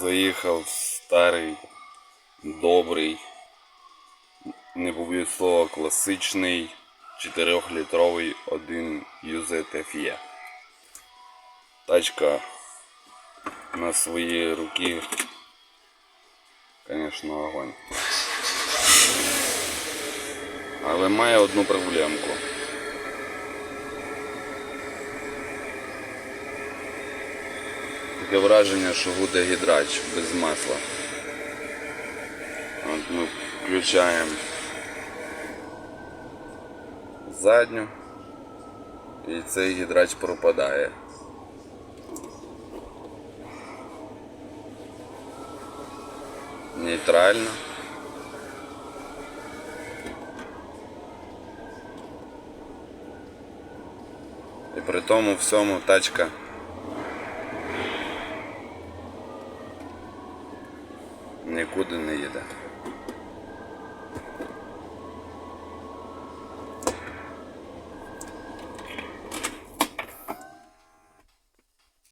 Заїхав старий, добрий, не поб'ю слова, класичний 4-літровий 1 UZFE. Тачка на свої руки, звісно, огонь. Але має одну проблемку. Таке враження, що буде гідрач без масла. От ми включаємо задню і цей гідрач пропадає. Нейтрально. І при тому всьому тачка нікуди не їде.